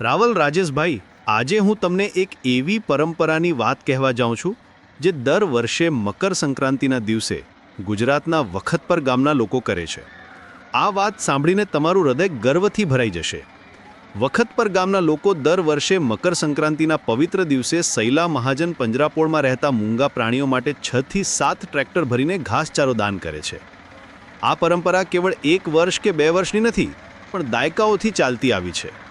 રાવલ રાજેશભાઈ, આજે હું તમને એક એવી પરંપરાની વાત કહેવા જાઉં છું, જે દર વર્ષે મકર સંક્રાંતિના દિવસે ગુજરાતના વખતપર ગામના લોકો કરે છે. આ વાત સાંભળીને તમારું હૃદય ગર્વથી ભરાઈ જશે. વખતપર ગામના લોકો દર વર્ષે મકર સંક્રાંતિના પવિત્ર દિવસે સૈલા મહાજન પંજરાપોળમાં રહેતા મૂંગા પ્રાણીઓ માટે છ થી સાત ટ્રેક્ટર ભરીને ઘાસચારો દાન કરે છે. આ પરંપરા કેવળ એક વર્ષ કે બે વર્ષની નથી, પણ દાયકાઓથી ચાલતી આવી છે.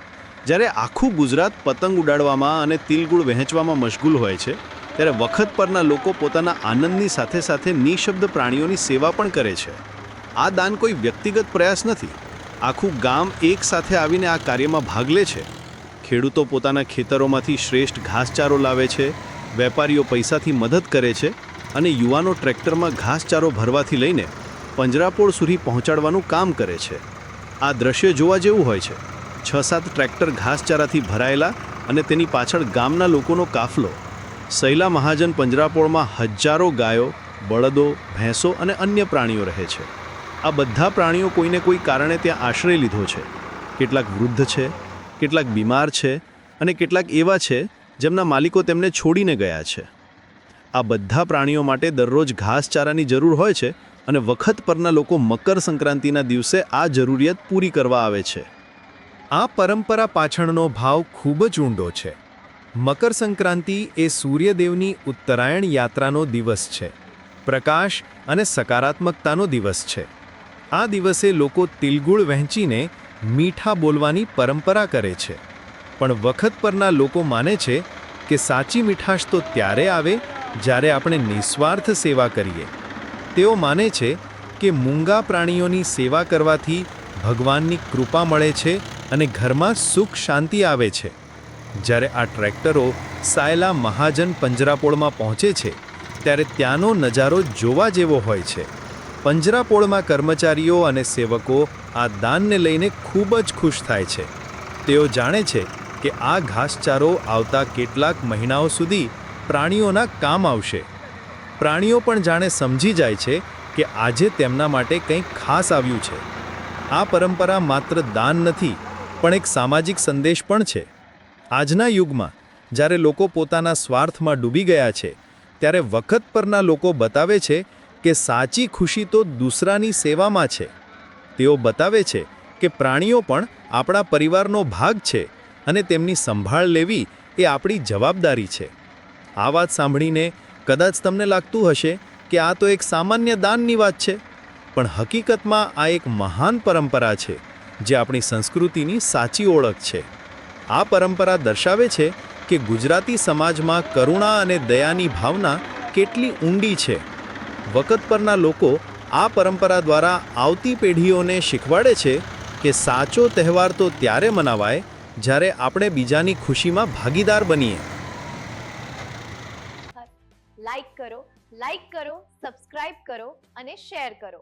જ્યારે આખું ગુજરાત પતંગ ઉડાડવામાં અને તિલગુળ વહેંચવામાં મશગુલ હોય છે, ત્યારે વખત પરના લોકો પોતાના આનંદની સાથે સાથે નિશબ્દ પ્રાણીઓની સેવા પણ કરે છે. આ દાન કોઈ વ્યક્તિગત પ્રયાસ નથી. આખું ગામ એક સાથે આવીને આ કાર્યમાં ભાગ લે છે. ખેડૂતો પોતાના ખેતરોમાંથી શ્રેષ્ઠ ઘાસચારો લાવે છે, વેપારીઓ પૈસાથી મદદ કરે છે અને યુવાનો ટ્રેક્ટરમાં ઘાસચારો ભરવાથી લઈને પંજરાપોળ સુધી પહોંચાડવાનું કામ કરે છે. આ દ્રશ્ય જોવા જેવું હોય છે. છ સાત ટ્રેક્ટર ઘાસચારાથી ભરાયેલા અને તેની પાછળ ગામના લોકોનો કાફલો. સૈલા મહાજન પંજરાપોળમાં હજારો ગાયો, બળદો, ભેંસો અને અન્ય પ્રાણીઓ રહે છે. આ બધા પ્રાણીઓ કોઈને કોઈ કારણે ત્યાં આશ્રય લીધો છે. કેટલાક વૃદ્ધ છે, કેટલાક બીમાર છે અને કેટલાક એવા છે જેમના માલિકો તેમને છોડીને ગયા છે. આ બધા પ્રાણીઓ માટે દરરોજ ઘાસચારાની જરૂર હોય છે અને વખત પરના લોકો મકર સંક્રાંતિના દિવસે આ જરૂરિયાત પૂરી કરવા આવે છે. આ પરંપરા પાછળનો ભાવ ખૂબ જ ઊંડો છે. મકર સંક્રાંતિ એ સૂર્યદેવની ઉત્તરાયણ યાત્રાનો દિવસ છે. પ્રકાશ અને સકારાત્મકતાનો દિવસ છે. આ દિવસે લોકો તિલગુળ વહેંચીને મીઠા બોલવાની પરંપરા કરે છે. પણ વખત પરના લોકો માને છે કે સાચી મીઠાશ તો ત્યારે આવે જ્યારે આપણે નિસ્વાર્થ સેવા કરીએ. તેઓ માને છે કે મૂંગા પ્રાણીઓની સેવા કરવાથી ભગવાનની કૃપા મળે છે અને ઘરમાં સુખ શાંતિ આવે છે. જ્યારે આ ટ્રેક્ટરો સાયલા મહાજન પંજરાપોળમાં પહોંચે છે, ત્યારે ત્યાંનો નજારો જોવા જેવો હોય છે. પંજરાપોળમાં કર્મચારીઓ અને સેવકો આ દાનને લઈને ખૂબ જ ખુશ થાય છે. તેઓ જાણે છે કે આ ઘાસચારો આવતા કેટલાક મહિનાઓ સુધી પ્રાણીઓના કામ આવશે. પ્રાણીઓ પણ જાણે સમજી જાય છે કે આજે તેમના માટે કંઈક ખાસ આવ્યું છે. આ પરંપરા માત્ર દાન નથી પણ એક સામાજિક સંદેશ પણ છે. આજના યુગમાં, જ્યારે લોકો પોતાના સ્વાર્થમાં ડૂબી ગયા છે, ત્યારે વખત પરના લોકો બતાવે છે કે સાચી ખુશી તો દૂસરાની સેવામાં છે. તેઓ બતાવે છે કે પ્રાણીઓ પણ આપણા પરિવારનો ભાગ છે અને તેમની સંભાળ લેવી એ આપણી જવાબદારી છે. આ વાત સાંભળીને કદાચ તમને લાગતું હશે કે આ તો એક સામાન્ય દાનની વાત છે, પણ હકીકતમાં આ એક મહાન પરંપરા છે. જે આપણી સંસ્કૃતિની સાચી ઓળખ છે. આ પરંપરા દર્શાવે છે કે ગુજરાતી સમાજમાં કરુણા અને દયાની ભાવના કેટલી ઊંડી છે. વખત પરના લોકો આ પરંપરા દ્વારા આવતી પેઢીઓને શીખવાડે છે કે સાચો તહેવાર તો ત્યારે મનાવાય જ્યારે આપણે બીજાની ખુશીમાં ભાગીદાર બનીએ. લાઈક કરો લાઈક કરો, સબસ્ક્રાઇબ કરો અને શેર કરો.